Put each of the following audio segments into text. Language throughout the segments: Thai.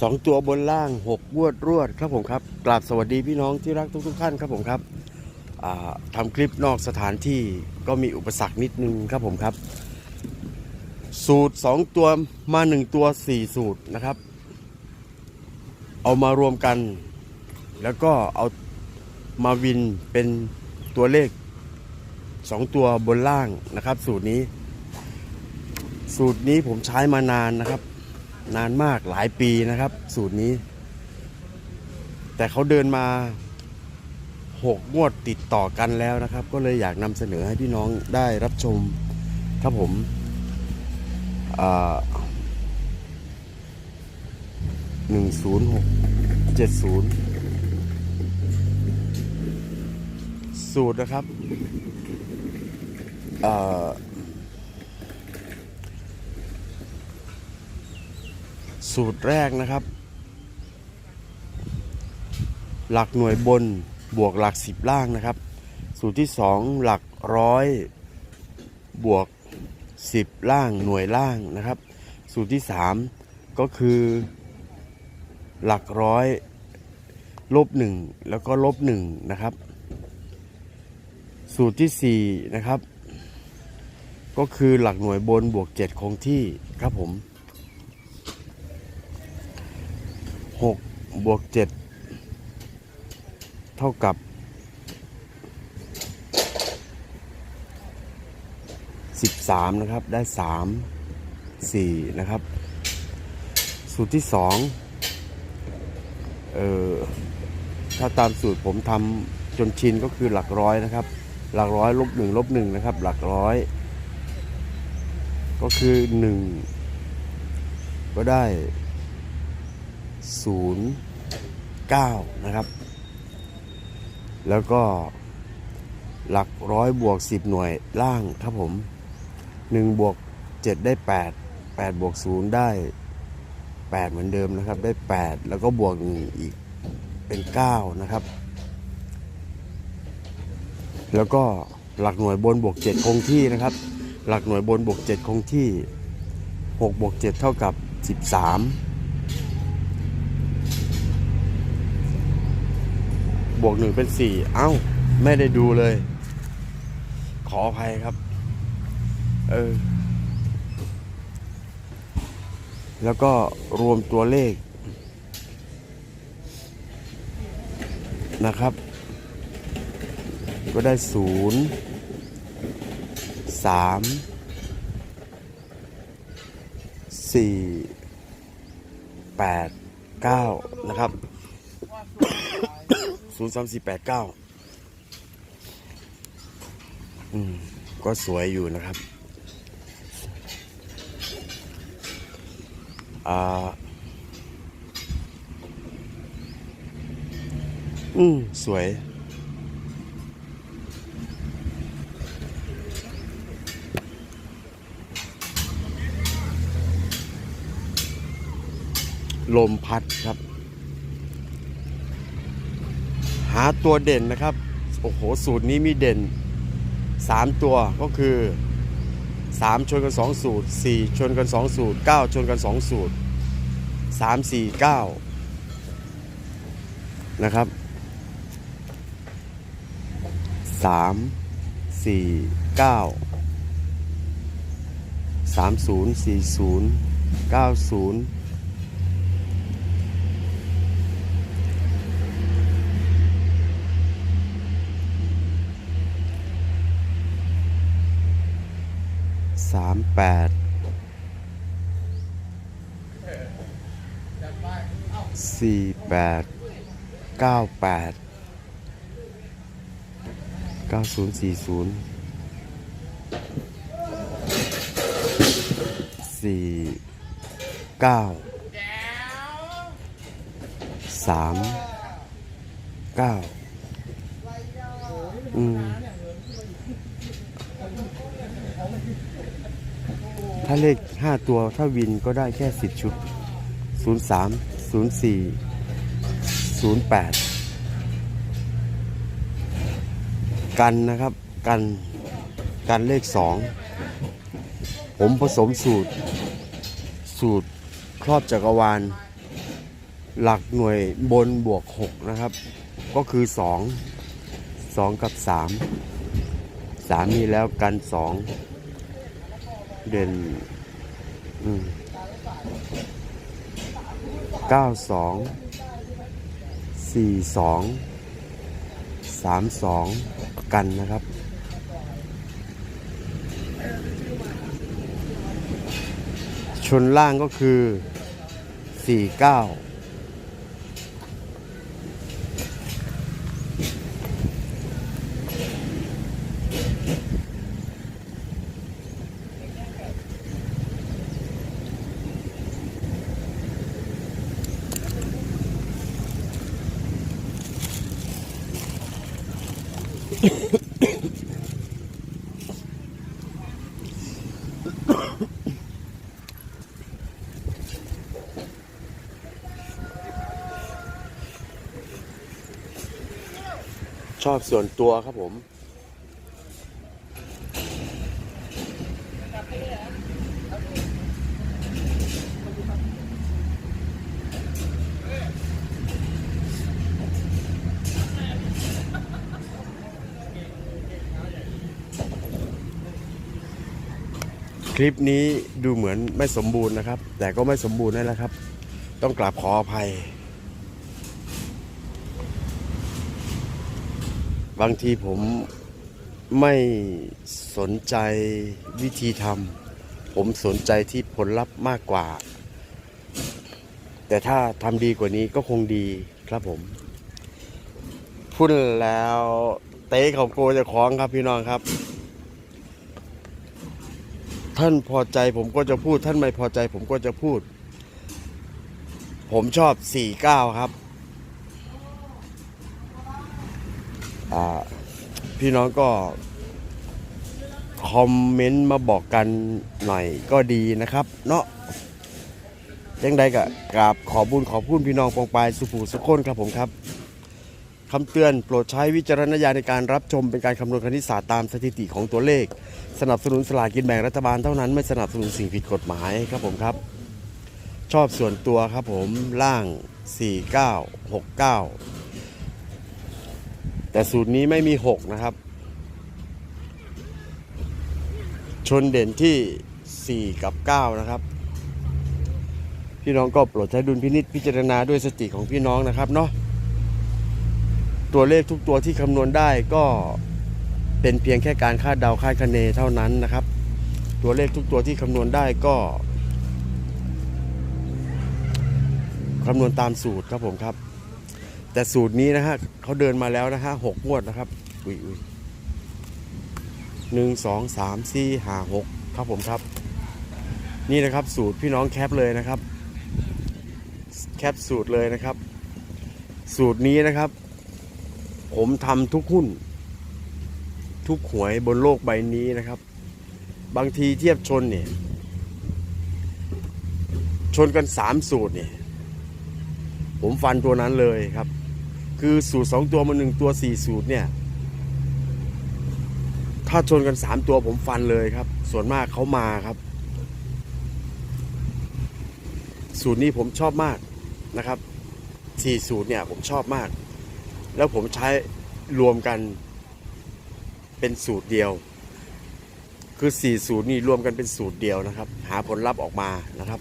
สองตัวบนล่างหกวดรวดครับผมครับกราบสวัสดีพี่น้องที่รักทุกทุกๆท่านครับผมครับอ่าทำคลิปนอกสถานที่ก็มีอุปสรรคนิดนึงครับผมครับ สูตรสองตัวมาหนึ่งตัวสี่สูตรนะครับ เอามารวมกัน แล้วก็เอามาวินเป็นตัวเลขสองตัวบนล่างนะครับ สูตรนี้ สูตรนี้ผมใช้มานานนะครับ นานมากหลายปีนะครับ สูตรนี้ แต่เขาเดินมาหกงวดติดต่อกันแล้วนะครับ ก็เลยอยากนำเสนอให้พี่น้องได้รับชมครับผมหนึ่งศูนย์หกเจ็ดศูนย์สูตรนะครับเอ่อ สูตรแรกนะครับ หลักหน่วยบนบวกหลักสิบล่างนะครับ สูตรที่สองหลักร้อยบวกสิบล่างหน่วยล่างนะครับ สูตรที่สามก็คือหลักร้อยลบหนึ่งแล้วก็ลบหนึ่งนะครับ สูตรที่สี่นะครับ ก็คือหลักหน่วยบนบวกเจ็ดคงที่ครับผม หกบวกเจ็ดเท่ากับสิบสามนะครับ ได้สามสี่นะครับ สูตรที่สองเอ่อ ถ้าตามสูตรผมทำจนชินก็คือหลักร้อยนะครับ หลักร้อยลบหนึ่งลบหนึ่งนะครับ หลักร้อย ก็คือหนึ่งก็ได้ 0 9 นะครับ แล้วก็หลักร้อยบวก 10 หน่วยล่างครับผม 1 บวก 7 ได้ 8 8 บวก 0 ได้ 8 เหมือนเดิมนะครับ ได้ 8 แล้วก็บวกอีกเป็น 9 นะครับ แล้วก็หลักหน่วยบนบวก 7 คงที่นะครับ หลักหน่วยบนบวก 7 คงที่ 6 บวก 7 เท่ากับ 13 บวกหนึ่งเป็นสี่เอ้า ไม่ได้ดูเลย ขออภัยครับ เออ แล้วก็รวมตัวเลข นะครับ ก็ได้ศูนย์สามสี่แปดเก้านะครับ ศูนย์สามสี่แปดเก้าอืม ก็สวยอยู่นะครับ อ่า อืม สวยลมพัดครับ หาตัวเด่นนะครับ โอ้โห สูตรนี้มีเด่น 3 ตัวก็คือ 3 ชนกัน 2 สูตร 4 ชนกัน 2 สูตร 9 ชนกัน 2 สูตร 3 4 9 นะครับ 3 4 9 30 40 90 สามแปดสี่แปดเก้าแปดเก้าศูนย์สี่ศูนย์สี่เก้าสามเก้าอืม ถ้าเลข 5 ตัวถ้าวินก็ได้แค่ 10 ชุด 03 04 08 กันนะครับ กัน กันเลข 2 ผมผสมสูตร สูตรครอบจักรวาล หลักหน่วยบนบวกหกนะครับ ก็คือสองสองกับสามสามมีแล้วกันสอง เด่นอืมเก้าสองสี่สองสามสองกันนะครับชนล่างก็คือ 49 ชอบส่วนตัวครับผม ลิปนี้ดูเหมือนไม่สมบูรณ์นะครับ แต่ก็ไม่สมบูรณ์นั่นแหละครับ ต้องกราบขออภัย บางทีผมไม่สนใจวิธีทำผมสนใจที่ผลลัพธ์มากกว่า แต่ถ้าทำดีกว่านี้ก็คงดีครับผมพูดแล้วเตะเขาโกจะคล้องครับพี่น้องครับ ท่านพอใจผมก็จะพูด ท่านไม่พอใจผมก็จะพูด ผมชอบ49ครับ พี่น้องก็ คอมเมนต์มาบอกกันหน่อยก็ดีนะครับ เนาะยังใดก็กราบขอบุญขอพูนพี่น้องปองปายสุภูสุขคนครับผมครับ คำเตือนโปรดใช้วิจารณญาณในการรับชมเป็นการคำนวณคณิตศาสตร์ตามสถิติของตัวเลข สนับสนุนสลากกินแบ่งรัฐบาลเท่านั้นไม่สนับสนุนสิ่งผิดกฎหมายครับผมครับ ชอบส่วนตัวครับผมล่าง 4969 แต่สูตรนี้ไม่มี 6 นะครับ ชนเด่นที่ 4 กับ 9 นะครับ พี่น้องก็โปรดใช้ดุลพินิษพิจารณาด้วยสติของพี่น้องนะครับเนาะ ตัวเลขทุกตัวที่คำนวณได้ก็เป็นเพียงแค่การคาดเดาคาดคะเนเท่านั้นนะครับ ตัวเลขทุกตัวที่คำนวณได้ก็คำนวณตามสูตรครับผมครับ แต่สูตรนี้นะฮะเขาเดินมาแล้วนะฮะหกงวดนะครับอุ้ยอุ้ยหนึ่งสองสามสี่ห้าหกครับผมครับ นี่นะครับสูตรพี่น้องแคปเลยนะครับ แคปสูตรเลยนะครับ สูตรนี้นะครับ ผมทำทุกหุ้น ทุกหวยบนโลกใบนี้นะครับ บางทีเทียบชนเนี่ย ชนกันสามสูตรเนี่ย ผมฟันตัวนั้นเลยครับ คือสูตรสองตัวมาหนึ่งตัวสี่สูตรเนี่ย ถ้าชนกันสามตัวผมฟันเลยครับ ส่วนมากเขามาครับ สูตรนี้ผมชอบมากนะครับสี่สูตรเนี่ยผมชอบมาก แล้วผมใช้รวมกันเป็นสูตรเดียว คือสี่สูตรนี่รวมกันเป็นสูตรเดียวนะครับ หาผลลัพธ์ออกมานะครับ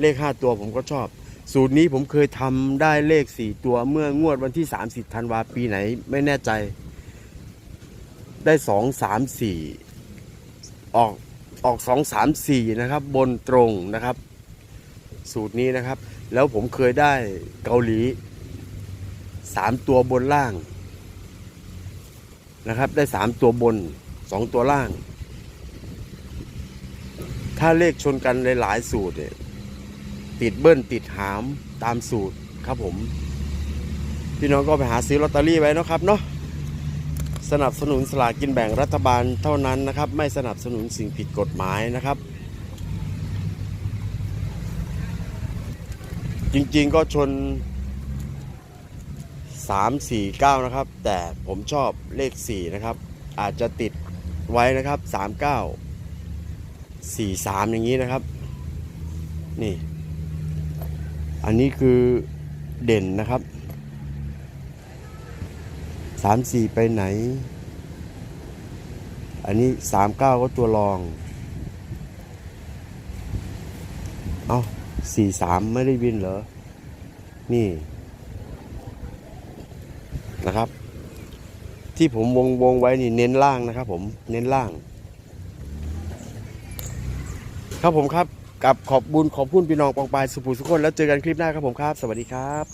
เลขห้าตัวผมก็ชอบ สูตรนี้ผมเคยทำได้เลขสี่ตัวเมื่องวดวันที่ 30ธันวาปีไหนไม่แน่ใจ ได้สองสามสี่ออกออกสองสามสี่นะครับ บนตรงนะครับ สูตรนี้นะครับ แล้วผมเคยได้เกาหลี สามตัวบนล่างนะครับ ได้สามตัวบนสองตัวล่าง ถ้าเลขชนกันหลายๆสูตรเนี่ยติดเบิ้ลติดหามตามสูตรครับผม พี่น้องก็ไปหาซื้อลอตเตอรี่ไว้นะครับเนาะสนับสนุนสลากกินแบ่งรัฐบาลเท่านั้นนะครับ ไม่สนับสนุนสิ่งผิดกฎหมายนะครับ จริงๆก็ชน 3 4 9 นะครับ แต่ผมชอบเลข 4 นะครับ อาจจะติดไว้นะครับ 39 43 อย่างนี้นะครับ นี่ อันนี้คือเด่นนะครับสามสี่ไปไหน อันนี้สามเก้าก็ตัวรอง เอาสี่สามไม่ได้วินเหรอ นี่ นะครับ ที่ผมวงวงไว้นี่เน้นล่างนะครับ ผมเน้นล่าง ครับผมครับกับขอบบุญขอบคุณพี่น้องปองปายสุภูสุขคนแล้วเจอกันคลิปหน้าครับผมครับ สวัสดีครับ